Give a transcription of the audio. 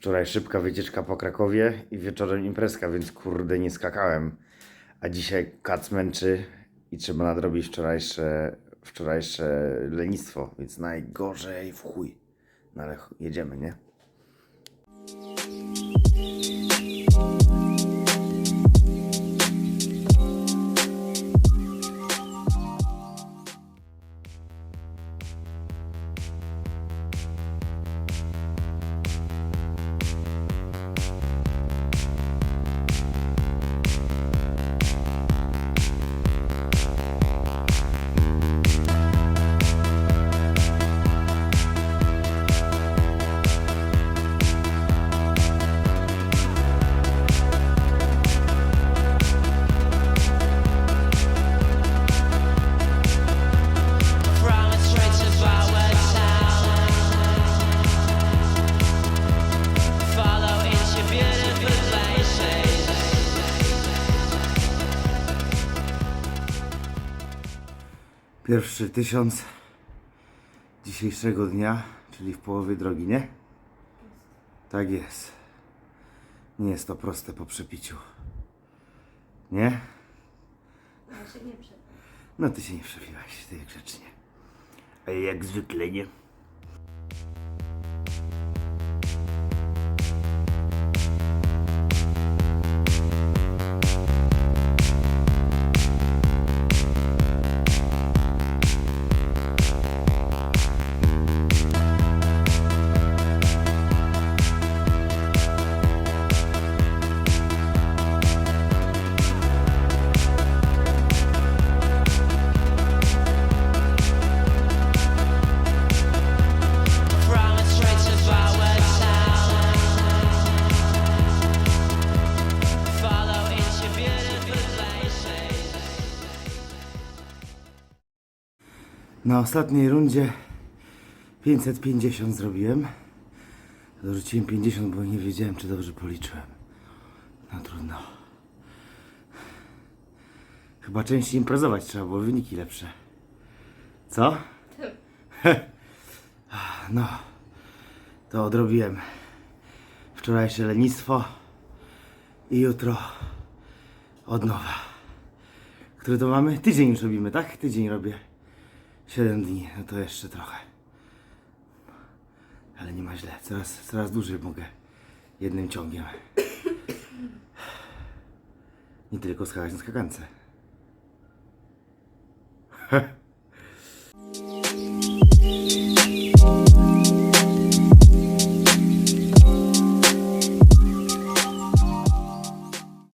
Wczoraj szybka wycieczka po Krakowie i wieczorem imprezka, więc kurde nie skakałem. A dzisiaj kac męczy i trzeba nadrobić wczorajsze, wczorajsze lenistwo, więc najgorzej w chuj. No ale jedziemy, nie? Pierwszy tysiąc dzisiejszego dnia, czyli w połowie drogi, nie? Tak jest. Nie jest to proste po przepiciu. Nie? Ja się nie przekonam. No ty się nie przebiłaś, ty grzecznie. A ja jak zwykle nie. Na ostatniej rundzie 550 zrobiłem. Dorzuciłem 50, bo nie wiedziałem, czy dobrze policzyłem. No trudno. Chyba częściej imprezować trzeba, bo wyniki lepsze. Co? No, to odrobiłem wczorajsze lenistwo i jutro od nowa. Który to mamy? Tydzień już robimy, tak? Tydzień robię. 7 dni, no to jeszcze trochę. Ale nie ma źle, coraz, coraz dłużej mogę jednym ciągiem. Nie tylko skakać na skakance.